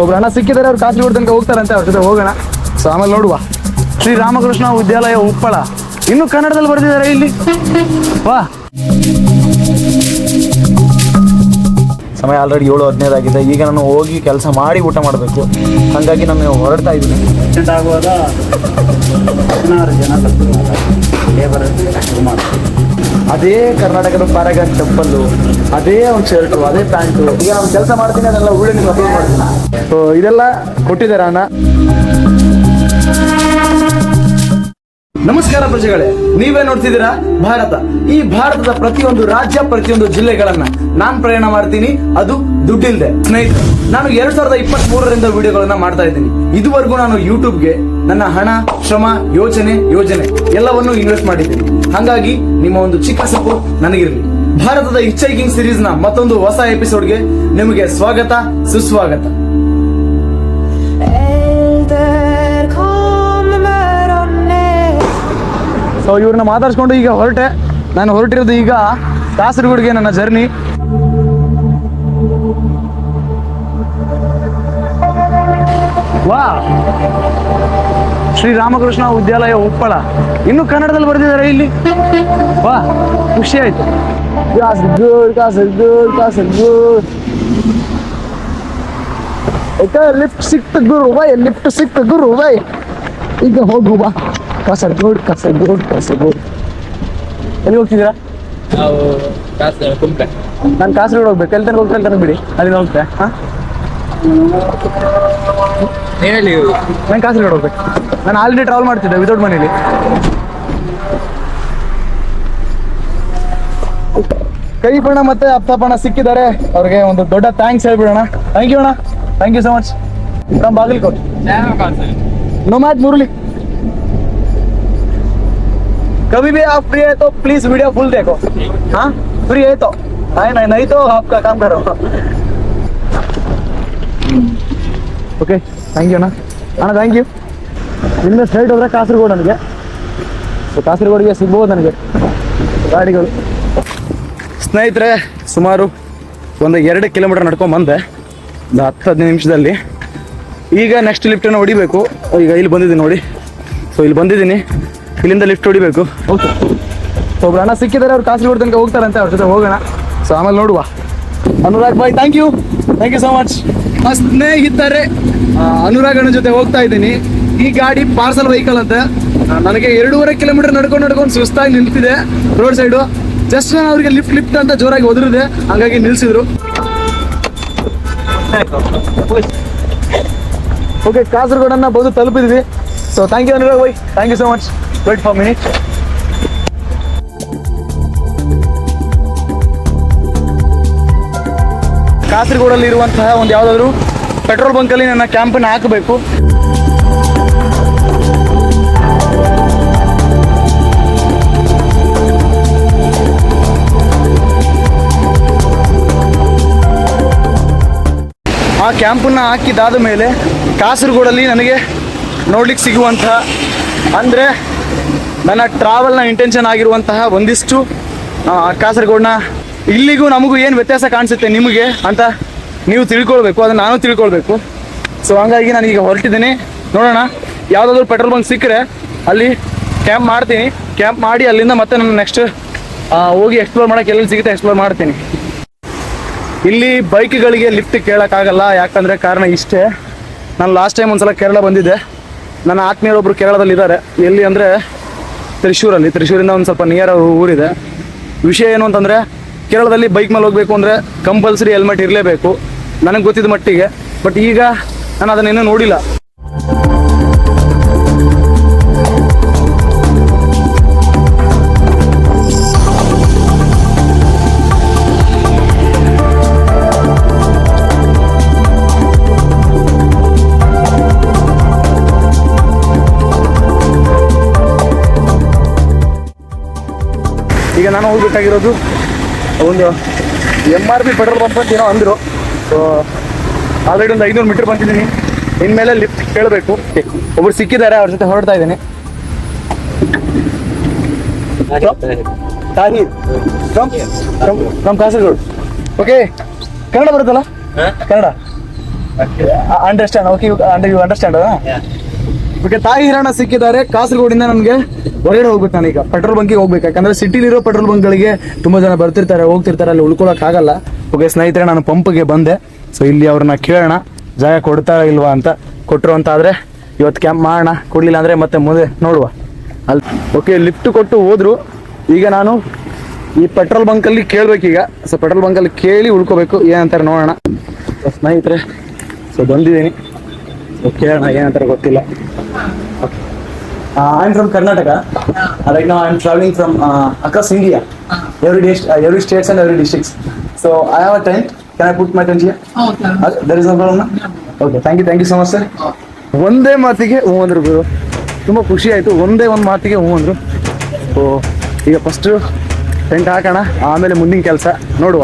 ಒಬ್ರು ಅಣ್ಣ ಸಿಕ್ಕಿದ್ದಾರೆ ಅವ್ರು ಕಾಸು ತನಕ ಹೋಗ್ತಾರಂತೆ ಅವ್ರ ಜೊತೆ ಹೋಗೋಣ. ಸೊ ಆಮೇಲೆ ನೋಡುವ. ಶ್ರೀ ರಾಮಕೃಷ್ಣ ವಿದ್ಯಾಲಯ ಉಪ್ಪಳ. ಇನ್ನು ಕನ್ನಡದಲ್ಲಿ ಬರೆದಿದ್ದಾರೆ ಇಲ್ಲಿ. ವಾ. ಸಮಯ ಆಲ್ರೆಡಿ ಏಳು ಹದಿನೈದು ಆಗಿದೆ. ಈಗ ನಾನು ಹೋಗಿ ಕೆಲಸ ಮಾಡಿ ಊಟ ಮಾಡಬೇಕು. ಹಾಗಾಗಿ ನಾನು ಹೊರಡ್ತಾ ಇದ್ದೀನಿ. ಆಗುವಾಗ ಹದಿನಾರು ಜನ ಲೇಬರ್ ಶುರು ಮಾಡ್ತಾರೆ ಅದೇ ಕರ್ನಾಟಕದ ಪಾರಾಗ ಚಪ್ಪಲ್ಲು ಅದೇ ಒಂದು ಶರ್ಟು ಅದೇ ಪ್ಯಾಂಟು. ಈಗ ನಾನು ಕೆಲಸ ಮಾಡ್ತೀನಿ ಅದೆಲ್ಲ ಉಳ್ಳಿ ಮಾಡ್ತೀನಿ. ಸೊ ಇದೆಲ್ಲ ಕೊಟ್ಟಿದ್ದಾರೆ ಅಣ್ಣ ನಮಸ್ಕಾರ ಪ್ರಜೆಗಳೇ, ನೀವೇ ನೋಡ್ತಿದ್ದೀರಾ? ಭಾರತ. ಈ ಭಾರತದ ಪ್ರತಿಯೊಂದು ರಾಜ್ಯ, ಪ್ರತಿಯೊಂದು ಜಿಲ್ಲೆಗಳನ್ನ ನಾನ್ ಪ್ರಯಾಣ ಮಾಡ್ತೀನಿ. ಅದು ದುಡ್ಡಿಲ್ದೆ. ಸ್ನೇಹಿತರೆ, ನಾನು ಎರಡ್ ಸಾವಿರದ ಇಪ್ಪತ್ತ್ ಮೂರರಿಂದ ವಿಡಿಯೋಗಳನ್ನ ಮಾಡ್ತಾ ಇದ್ದೀನಿ. ಇದುವರೆಗೂ ನಾನು ಯೂಟ್ಯೂಬ್ಗೆ ನನ್ನ ಹಣ, ಶ್ರಮ ಯೋಜನೆ ಯೋಜನೆ ಎಲ್ಲವನ್ನು ಇನ್ವೆಸ್ಟ್ ಮಾಡಿದ್ದೀನಿ. ಹಾಗಾಗಿ ನಿಮ್ಮ ಒಂದು ಚಿಕ್ಕ ಸಪೋರ್ಟ್ ನನಗಿರಲಿ. ಭಾರತದ ಹಿಚ್ಚೈಕಿಂಗ್ ಸಿರೀಸ್ನ ಮತ್ತೊಂದು ಹೊಸ ಎಪಿಸೋಡ್ಗೆ ನಿಮಗೆ ಸ್ವಾಗತ, ಸುಸ್ವಾಗತ. ಸೊ ಇವ್ರನ್ನ ಮಾತಾಡ್ಸ್ಕೊಂಡು ಈಗ ಹೊರಟೆ. ನಾನು ಹೊರಟಿರೋದು ಈಗ ಕಾಸರಗೋಡಿಗೆ ನನ್ನ ಜರ್ನಿ. ವಾ ಶ್ರೀ ರಾಮಕೃಷ್ಣ ವಿದ್ಯಾಲಯ ಉಪ್ಪಳ. ಇನ್ನು ಕನ್ನಡದಲ್ಲಿ ಬರೆದಿದ್ದಾರೆ ಇಲ್ಲಿ. ವಾ ಖುಷಿ ಆಯ್ತು. ಲಿಫ್ಟ್ ಸಿಕ್ತ ಗುರು ಬೈ ಲಿಫ್ಟ್ ಸಿಕ್ತ ಗುರು ಬೈ ಈಗ ಹೋಗು, ಬಾ. ಕಾಸರಗೋಡ್ ಕಾಸರಗೋಡ್ ಕಾಸರಗೋಡ್ ಎಲ್ಲಿ ಹೋಗ್ತಿದ್ದೀರಾ? ನಾನು ಕಾಸರಗೋಡ್ ಹೋಗ್ಬೇಕು. ಎಲ್ಲಿ ತನಕ ಹೋಗ್ತಾ ತನಕ ಬಿಡಿ. ಅಲ್ಲಿ ಹೋಗ್ತೆ ಹೇಳಿ ನಾನು ಕಾಸರಗೋಡ್ ಹೋಗ್ಬೇಕು. ನಾನು ಆಲ್ರೆಡಿ ಟ್ರಾವೆಲ್ ಮಾಡ್ತಿದ್ದೆ ವಿದೌಟ್ ಮನೇಲಿ ಕೈಪಣ ಮತ್ತೆ ಅಪ್ತಪಣ ಸಿಕ್ಕಿದ್ದಾರೆ. ಅವ್ರಿಗೆ ಒಂದು ದೊಡ್ಡ ಥ್ಯಾಂಕ್ಸ್ ಹೇಳ್ಬಿಡೋಣ. ಥ್ಯಾಂಕ್ ಯು ಅಣ್ಣ. Thank you so much from Bagalkot. No ಮ್ಯಾಟ್ ಮುರಳಿ कभी भी आप फ्री है तो प्लीज वीडियो फुल देखो हाँ फ्री है तो नहीं नहीं नहीं तो आपका काम करो ಓಕೆ ಥ್ಯಾಂಕ್ ಯು ಅಣ್ಣ ಅಣ್ಣ ಥ್ಯಾಂಕ್ ಯು ಇಲ್ಲಿಂದ ಸ್ಟ್ರೈಟ್ ಹೋದ್ರೆ ಕಾಸರಗೋಡು ನನಗೆ ಸೊ ಕಾಸರಗೋಡಿಗೆ ಸಿಗ್ಬೋದು ನನಗೆ ಗಾಡಿಗಳು ಸ್ನೇಹಿತರೆ ಸುಮಾರು ಒಂದು ಎರಡು ಕಿಲೋಮೀಟರ್ ನಡ್ಕೊಂಡ್ ಬಂದೆ ಒಂದು ಹತ್ತು ಹದಿನೈದು ನಿಮಿಷದಲ್ಲಿ ಈಗ ನೆಕ್ಸ್ಟ್ ಲಿಫ್ಟನ್ನು ಹೊಡಿಬೇಕು ಈಗ ಇಲ್ಲಿ ಬಂದಿದ್ದೀನಿ ನೋಡಿ ಸೊ ಇಲ್ಲಿ ಬಂದಿದ್ದೀನಿ ಇಲ್ಲಿಂದ ಲಿಫ್ಟ್ ಹೊಡಿಬೇಕು. ಓಕೆ ಒಬ್ರು ಅಣ್ಣ ಸಿಕ್ಕಿದ್ದಾರೆ, ಅವ್ರು ಕಾಸರಗೋಡು ತನಕ ಹೋಗ್ತಾರಂತೆ ಅವ್ರ ಜೊತೆ ಹೋಗೋಣ. ಸೊ ಆಮೇಲೆ ನೋಡುವ. ಅನುರಾಗ್ ಬಾಯ್ thank you thank you so much ಸ್ನೇಹಿತರೆ ಅನುರಾಗ್ ಅಣ್ಣ ಜೊತೆ ಹೋಗ್ತಾ ಇದ್ದೀನಿ. ಈ ಗಾಡಿ ಪಾರ್ಸಲ್ ವೆಹಿಕಲ್ ಅಂತ. ನನಗೆ ಎರಡೂವರೆ ಕಿಲೋಮೀಟರ್ ನಡ್ಕೊಂಡು ನಡ್ಕೊಂಡು ಸುಸ್ತಾಗಿ ನಿಲ್ತಿದೆ ರೋಡ್ ಸೈಡು ಜಸ್ಟ್ ನಾನು ಅವ್ರಿಗೆ ಲಿಫ್ಟ್ ಲಿಫ್ಟ್ ಅಂತ ಜೋರಾಗಿ ಒದರಿದೆ. ಹಂಗಾಗಿ ನಿಲ್ಸಿದ್ರು. ಓಕೆ ಕಾಸರಗೋಡನ್ನ ಬಂದು ತಲುಪಿದ್ವಿ. So thank you Anurag bye. Thank you so much wait for minute ಕಾಸರಗೋಡಲ್ಲಿ ಇರುವಂತಹ ಒಂದು ಯಾವುದಾದ್ರು ಪೆಟ್ರೋಲ್ ಬಂಕಲ್ಲಿ ನನ್ನ ಕ್ಯಾಂಪನ್ನು ಹಾಕಬೇಕು. ಆ ಕ್ಯಾಂಪನ್ನು ಹಾಕಿದಾದ ಮೇಲೆ ಕಾಸರಗೋಡಲ್ಲಿ ನನಗೆ ನೋಡ್ಲಿಕ್ಕೆ ಸಿಗುವಂತಹ ಅಂದರೆ ನನ್ನ ಟ್ರಾವೆಲ್ನ ಇಂಟೆನ್ಷನ್ ಆಗಿರುವಂತಹ ಒಂದಿಷ್ಟು ಆ, ಕಾಸರಗೋಡ್ನ ಇಲ್ಲಿಗೂ ನಮಗೂ ಏನು ವ್ಯತ್ಯಾಸ ಕಾಣಿಸುತ್ತೆ ನಿಮಗೆ ಅಂತ ನೀವು ತಿಳ್ಕೊಳ್ಬೇಕು ಅದನ್ನು ನಾನು ತಿಳ್ಕೊಳ್ಬೇಕು. ಸೊ ಹಂಗಾಗಿ ನಾನು ಈಗ ಹೊರಟಿದ್ದೀನಿ. ನೋಡೋಣ ಯಾವುದಾದ್ರೂ ಪೆಟ್ರೋಲ್ ಬಂಕ್ ಸಿಕ್ಕರೆ ಅಲ್ಲಿ ಕ್ಯಾಂಪ್ ಮಾಡ್ತೀನಿ. ಕ್ಯಾಂಪ್ ಮಾಡಿ ಅಲ್ಲಿಂದ ಮತ್ತೆ ನಾನು ನೆಕ್ಸ್ಟ್ ಹೋಗಿ ಎಕ್ಸ್ಪ್ಲೋರ್ ಮಾಡೋಕೆ ಎಲ್ಲಿ ಸಿಗುತ್ತೆ ಎಕ್ಸ್ಪ್ಲೋರ್ ಮಾಡ್ತೀನಿ. ಇಲ್ಲಿ ಬೈಕ್ಗಳಿಗೆ ಲಿಫ್ಟ್ ಕೇಳೋಕ್ಕಾಗಲ್ಲ ಯಾಕಂದರೆ ಕಾರಣ ಇಷ್ಟೇ. ನಾನು ಲಾಸ್ಟ್ ಟೈಮ್ ಒಂದ್ಸಲ ಕೇರಳ ಬಂದಿದ್ದೆ. ನನ್ನ ಆತ್ಮೀಯರೊಬ್ಬರು ಕೇರಳದಲ್ಲಿ ಇದ್ದಾರೆ ಎಲ್ಲಿ ಅಂದರೆ ತ್ರಿಶೂರಲ್ಲಿ. ತ್ರಿಶೂರಿಂದ ಒಂದು ಸ್ವಲ್ಪ ನಿಯರ್ ಊರಿದೆ. ವಿಷಯ ಏನು ಅಂತಂದರೆ, ಕೇರಳದಲ್ಲಿ ಬೈಕ್ ಮೇಲೆ ಹೋಗಬೇಕು ಅಂದರೆ ಕಂಪಲ್ಸರಿ ಹೆಲ್ಮೆಟ್ ಇರಲೇಬೇಕು. ನನಗೆ ಗೊತ್ತಿದ್ದ ಮಟ್ಟಿಗೆ. ಬಟ್ ಈಗ ನಾನು ಅದನ್ನೇನು ನೋಡಿಲ್ಲ. ಈಗ ನಾನು ಹೋಗ್ಬೇಕಾಗಿರೋದು ಒಂದು M R P petrol pump ಅಂತ ಏನೋ ಅಂದರು. ಸೊ ಆಲ್ರೆಡಿ ಒಂದು ಐನೂರು ಮೀಟರ್ ಬಂದಿದ್ದೀನಿ. ಇನ್ಮೇಲೆ ಲಿಫ್ಟ್ ಕೇಳಬೇಕು. ಒಬ್ರು ಸಿಕ್ಕಿದ್ದಾರೆ ಅವ್ರ ಜೊತೆ ಹೊರಡ್ತಾ ಇದ್ದೀನಿ. ನಮ್ಮ ಕಾಸರಗೋಡು. ಓಕೆ ಕನ್ನಡ ಬರುತ್ತಲ್ಲ? Kannada. Understand okay under you understand. Okay ತಾಯಿ ಹಿರಣ ಸಿಕ್ಕಿದ್ದಾರೆ. ಕಾಸರಗೋಡಿಂದ ನನಗೆ ಹೊರಗಡೆ ಹೋಗ್ಬೇಕು ನಾನೀಗ ಪೆಟ್ರೋಲ್ ಬಂಕಿಗೆ ಹೋಗ್ಬೇಕು. ಯಾಕಂದ್ರೆ ಸಿಟಿಲಿರೋ ಪೆಟ್ರೋಲ್ ಬಂಕ್ಗಳಿಗೆ ತುಂಬಾ ಜನ ಬರ್ತಿರ್ತಾರೆ, ಹೋಗ್ತಿರ್ತಾರೆ, ಅಲ್ಲಿ ಉಳ್ಕೊಳಕ್ ಆಗಲ್ಲ. ಓಕೆ, ಸ್ನೇಹಿತರೆ, ನಾನು ಪಂಪ್ಗೆ ಬಂದೆ. ಸೊ ಇಲ್ಲಿ ಅವ್ರನ್ನ ಕೇಳೋಣ. ಜಾಗ ಕೊಡ್ತಾ ಇಲ್ವಾ ಅಂತ. ಕೊಟ್ಟರು ಅಂತ ಆದ್ರೆ ಇವತ್ತು ಕ್ಯಾಂಪ್ ಮಾಡೋಣ. ಕೊಡಲಿಲ್ಲ ಅಂದ್ರೆ ಮತ್ತೆ ಮುಂದೆ ನೋಡುವ. ಅಲ್ಲಿ ಓಕೆ, ಲಿಫ್ಟ್ ಕೊಟ್ಟು ಹೋದ್ರು. ಈಗ ನಾನು ಈ ಪೆಟ್ರೋಲ್ ಬಂಕಲ್ಲಿ ಕೇಳ್ಬೇಕೀಗ. ಸೊ ಪೆಟ್ರೋಲ್ ಬಂಕಲ್ಲಿ ಕೇಳಿ ಉಳ್ಕೋಬೇಕು. ಏನಂತಾರೆ ನೋಡೋಣ. ಸ್ನೇಹಿತರೆ ಸೊ ಬಂದಿದ್ದೀನಿ. ಕೇಳೋಣ ಏನಂತಾರ ಗೊತ್ತಿಲ್ಲ. I am from Karnataka right now I am traveling from across India every day every states and every districts so I have a time can I put my tent there is a problem okay thank you thank you so much sir ಒಂದೇ ಮಾತಿಗೆ ಹ್ಞೂ ಅಂದ್ರು ಗುರು. ತುಂಬ ಖುಷಿ ಆಯ್ತು. ಒಂದೇ ಒಂದು ಮಾತಿಗೆ ಹ್ಞೂ ಅಂದ್ರು. ಓ ಈಗ ಫಸ್ಟು ಟೆಂಟ್ ಹಾಕೋಣ. ಆಮೇಲೆ ಮುಂದಿನ ಕೆಲಸ. ನೋಡುವ.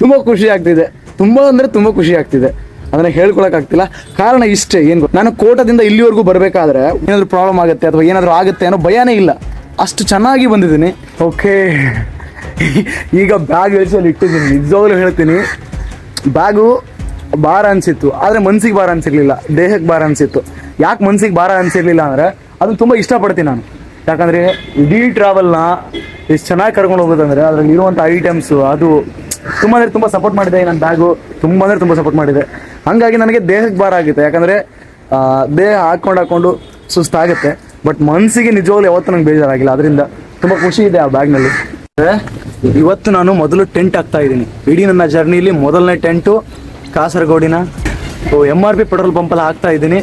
ತುಂಬಾ ಖುಷಿ ಆಗ್ತಿದೆ. ತುಂಬಾ ಅಂದರೆ ತುಂಬಾ ಖುಷಿ ಆಗ್ತಿದೆ. ಅದನ್ನ ಹೇಳ್ಕೊಳಕ್ ಆಗ್ತಿಲ್ಲ. ಕಾರಣ ಇಷ್ಟೇ, ಏನು? ನಾನು ಕೋಟದಿಂದ ಇಲ್ಲಿವರೆಗೂ ಬರಬೇಕಾದ್ರೆ ಏನಾದ್ರು ಪ್ರಾಬ್ಲಮ್ ಆಗುತ್ತೆ ಅಥವಾ ಏನಾದರೂ ಆಗುತ್ತೆ ಅನ್ನೋ ಭಯನೇ ಇಲ್ಲ. ಅಷ್ಟು ಚೆನ್ನಾಗಿ ಬಂದಿದ್ದೀನಿ. ಓಕೆ ಈಗ ಬ್ಯಾಗ್ ಇಳಿಸಲು ಇಟ್ಟಿದ್ದೀನಿ. ನಿಜವಾಗ್ಲೂ ಹೇಳ್ತೀನಿ. ಬ್ಯಾಗು ಭಾರ ಅನ್ಸಿತ್ತು. ಆದ್ರೆ ಮನ್ಸಿಗೆ ಭಾರ ಅನ್ಸಿರ್ಲಿಲ್ಲ. ದೇಹಕ್ಕೆ ಭಾರ ಅನ್ಸಿತ್ತು. ಯಾಕೆ ಮನ್ಸಿಗೆ ಭಾರ ಅನ್ಸಿರ್ಲಿಲ್ಲ ಅಂದ್ರೆ ಅದನ್ನ ತುಂಬಾ ಇಷ್ಟಪಡ್ತೀನಿ ನಾನು. ಯಾಕಂದ್ರೆ ಇಡೀ ಟ್ರಾವೆಲ್ನ ಎಷ್ಟು ಚೆನ್ನಾಗಿ ಕರ್ಕೊಂಡು ಹೋಗೋದಂದ್ರೆ ಅದರಲ್ಲಿ ಇರುವಂಥ ಐಟಮ್ಸ್ ಅದು ತುಂಬ ಅಂದರೆ ತುಂಬಾ ಸಪೋರ್ಟ್ ಮಾಡಿದೆ ನನ್ನ ಬ್ಯಾಗು ತುಂಬ ಅಂದರೆ ತುಂಬಾ ಸಪೋರ್ಟ್ ಮಾಡಿದೆ. ಹಂಗಾಗಿ ನನಗೆ ದೇಹಕ್ಕೆ ಭಾರ ಆಗುತ್ತೆ. ಯಾಕಂದ್ರೆ ದೇಹ ಹಾಕೊಂಡು ಹಾಕೊಂಡು ಸುಸ್ತಾಗುತ್ತೆ. ಬಟ್ ಮನಸ್ಸಿಗೆ ನಿಜವಾಗ್ಲೂ ಯಾವತ್ತೂ ನಂಗೆ ಬೇಜಾರಾಗಿಲ್ಲ. ಅದರಿಂದ ತುಂಬಾ ಖುಷಿ ಇದೆ ಆ ಬ್ಯಾಗ್ನಲ್ಲಿ ಇವತ್ತು ನಾನು ಮೊದಲು ಟೆಂಟ್ ಹಾಕ್ತಾ ಇದ್ದೀನಿ. ಇಡೀ ನನ್ನ ಜರ್ನಿಲಿ ಮೊದಲನೇ ಟೆಂಟು ಕಾಸರಗೋಡಿನ ಎಂ ಆರ್ ಪಿ ಪೆಟ್ರೋಲ್ ಪಂಪಲ್ಲಿ ಹಾಕ್ತಾ ಇದ್ದೀನಿ.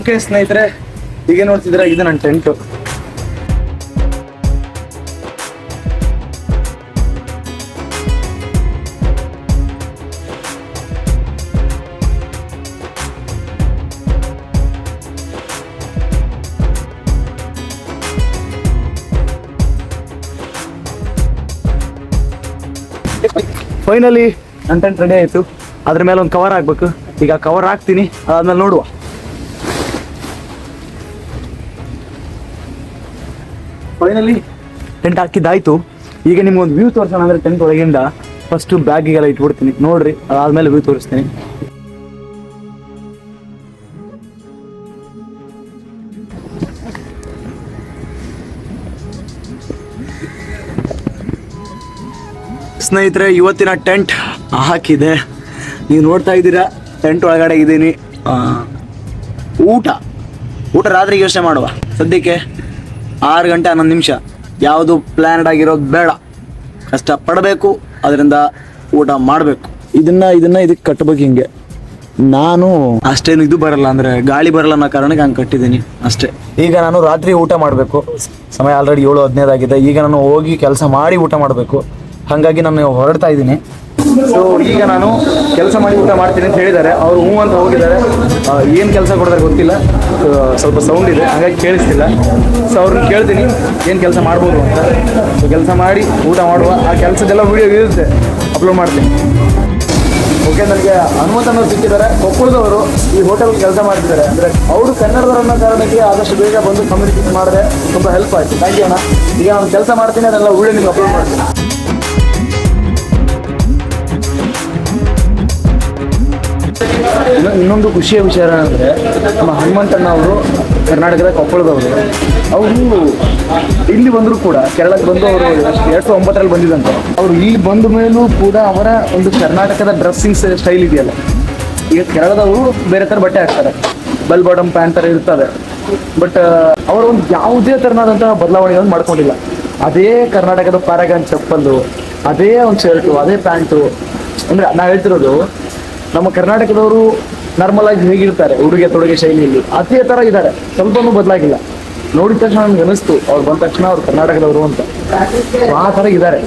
ಓಕೆ ಸ್ನೇಹಿತರೆ ಈಗ ನೋಡ್ತಿದ್ರೆ ಇದು ನನ್ನ ಟೆಂಟು ಫೈನಲಿ ನನ್ನ ಟೆಂಟ್ ರೆಡಿ ಆಯಿತು. ಅದ್ರ ಮೇಲೆ ಒಂದು ಕವರ್ ಹಾಕ್ಬೇಕು. ಈಗ ಕವರ್ ಹಾಕ್ತೀನಿ, ಅದಾದ್ಮೇಲೆ ನೋಡುವ. ಫೈನಲಿ ಟೆಂಟ್ ಹಾಕಿದ್ದಾಯ್ತು. ಈಗ ನಿಮ್ಗೊಂದು ವ್ಯೂ ತೋರಿಸೋಣ ಅಂದ್ರೆ ಟೆಂಟ್ ಒಳಗಿಂದ ಫಸ್ಟ್ ಬ್ಯಾಗಿಗೆಲ್ಲ ಇಟ್ಬಿಡ್ತೀನಿ. ನೋಡ್ರಿ, ಅದಾದ್ಮೇಲೆ ವ್ಯೂ ತೋರಿಸ್ತೀನಿ. ಸ್ನೇಹಿತರೆ ಇವತ್ತಿನ ಟೆಂಟ್ ಹಾಕಿದೆ. ನೀವು ನೋಡ್ತಾ ಇದ್ದೀರಾ ಟೆಂಟ್ ಒಳಗಡೆ ಇದ್ದೀನಿ. ಊಟ ಊಟ ರಾತ್ರಿ ಯೋಚನೆ ಮಾಡುವ. ಸದ್ಯಕ್ಕೆ ಆರು ಗಂಟೆ ಹನ್ನೊಂದು ನಿಮಿಷ. ಯಾವುದು ಪ್ಲ್ಯಾನ್ಡ್ ಆಗಿರೋದು ಬೇಡ. ಕಷ್ಟ ಪಡಬೇಕು ಅದರಿಂದ ಊಟ ಮಾಡಬೇಕು. ಇದನ್ನ ಇದನ್ನ ಇದಕ್ಕೆ ಕಟ್ಟಬೇಕು ಹಿಂಗೆ. ನಾನು ಅಷ್ಟೇನು ಇದು ಬರಲ್ಲ ಅಂದ್ರೆ ಗಾಳಿ ಬರಲ್ಲ ಅನ್ನೋ ಕಾರಣಕ್ಕೆ ಹಂಗೆ ಕಟ್ಟಿದ್ದೀನಿ ಅಷ್ಟೇ. ಈಗ ನಾನು ರಾತ್ರಿ ಊಟ ಮಾಡಬೇಕು. ಸಮಯ ಆಲ್ರೆಡಿ ಏಳು ಹದಿನೈದು ಆಗಿದೆ. ಈಗ ನಾನು ಹೋಗಿ ಕೆಲಸ ಮಾಡಿ ಊಟ ಮಾಡಬೇಕು. ಹಾಗಾಗಿ ನಾನು ಹೊರಡ್ತಾ ಇದ್ದೀನಿ. ಸೊ ಈಗ ನಾನು ಕೆಲಸ ಮಾಡಿ ಊಟ ಮಾಡ್ತೀನಿ ಅಂತ ಹೇಳಿದ್ದಾರೆ. ಅವರು ಹ್ಞೂ ಅಂತ ಹೋಗಿದ್ದಾರೆ. ಏನು ಕೆಲಸ ಕೊಡ್ತಾರೆ ಗೊತ್ತಿಲ್ಲ. ಸ್ವಲ್ಪ ಸೌಂಡ್ ಇದೆ. ಹಾಗಾಗಿ ಕೇಳಿಸ್ತಿಲ್ಲ. ಸೊ ಅವ್ರನ್ನ ಕೇಳ್ತೀನಿ. ಏನು ಕೆಲಸ ಮಾಡ್ಬೋದು ಅಂತ. ಸೊ ಕೆಲಸ ಮಾಡಿ ಊಟ ಮಾಡುವ. ಆ ಕೆಲಸದೆಲ್ಲ ವಿಡಿಯೋ ಇರುತ್ತೆ ಅಪ್ಲೋಡ್ ಮಾಡ್ತೀನಿ. ಓಕೆ ನನಗೆ ಹನುಮಂತ ಅನ್ನೋರು ಸಿಕ್ಕಿದ್ದಾರೆ. ಕೊಪ್ಪಳದವರು ಈ ಹೋಟೆಲ್ ಕೆಲಸ ಮಾಡ್ತಿದ್ದಾರೆ. ಅಂದರೆ ಅವರು ಕನ್ನಡದವರನ್ನ ಕಾರಣಕ್ಕೆ ಆದಷ್ಟು ಬೇಗ ಬಂದು ಕಮ್ಯುನಿಕೇಟ್ ಮಾಡಿದ್ರೆ ತುಂಬ ಹೆಲ್ಪ್ ಆಯಿತು. ಥ್ಯಾಂಕ್ ಯು ಅಣ್ಣ. ಈಗ ನಾನು ಕೆಲಸ ಮಾಡ್ತೀನಿ, ಅದೆಲ್ಲ ವಿಡಿಯೋ ನಿಮ್ಗೆ ಅಪ್ಲೋಡ್ ಮಾಡ್ತೀನಿ. ಇನ್ನೊಂದು ಖುಷಿಯ ವಿಚಾರ ಅಂದರೆ ನಮ್ಮ ಹನುಮಂತಣ್ಣ ಅವರು ಕರ್ನಾಟಕದ ಕೊಪ್ಪಳದವರು. ಅವರು ಇಲ್ಲಿ ಬಂದರೂ ಕೂಡ ಕೇರಳಕ್ಕೆ ಬಂದು ಅವರು ಎರಡು ಸಾವಿರದ ಒಂಬತ್ತರಲ್ಲಿ ಬಂದಿದ್ದಂತೆ. ಅವರು ಇಲ್ಲಿ ಬಂದ ಮೇಲೂ ಕೂಡ ಅವರ ಒಂದು ಕರ್ನಾಟಕದ ಡ್ರೆಸ್ಸಿಂಗ್ ಸ್ಟೈಲ್ ಇದೆಯಲ್ಲ. ಈಗ ಕೇರಳದವರು ಬೇರೆ ಥರ ಬಟ್ಟೆ ಹಾಕ್ತಾರೆ. ಬೆಲ್ ಬಾಟಮ್ ಪ್ಯಾಂಟ್ ಥರ ಇರ್ತದೆ ಬಟ್ ಅವರು ಒಂದು ಯಾವುದೇ ಥರನಾದಂತಹ ಬದಲಾವಣೆಗಳನ್ನು ಮಾಡ್ಕೊಂಡಿಲ್ಲ. ಅದೇ ಕರ್ನಾಟಕದ ಪ್ಯಾರಾಗನ್ ಚಪ್ಪಲ್ಲು, ಅದೇ ಒಂದು ಶರ್ಟು ಅದೇ ಪ್ಯಾಂಟು ಅಂದರೆ ನಾವು ಹೇಳ್ತಿರೋದು, ನಮ್ಮ ಕರ್ನಾಟಕದವರು ನಾರ್ಮಲ್ ಆಗಿ ಹೇಗಿರ್ತಾರೆ ಉಡುಗೆ ತೊಡುಗೆ ಶೈಲಿಯಲ್ಲಿ. ಅದೇ ತರ ಇದ್ದಾರೆ. ಸ್ವಲ್ಪನೂ ಬದಲಾಗಿಲ್ಲ. ನೋಡಿದ ತಕ್ಷಣ ನನ್ಗೆ ಅನಿಸ್ತು ಅವ್ರು ಬಂದ ತಕ್ಷಣ ಅವ್ರು ಕರ್ನಾಟಕದವರು ಅಂತ. ಆ ತರ ಇದ್ದಾರೆ.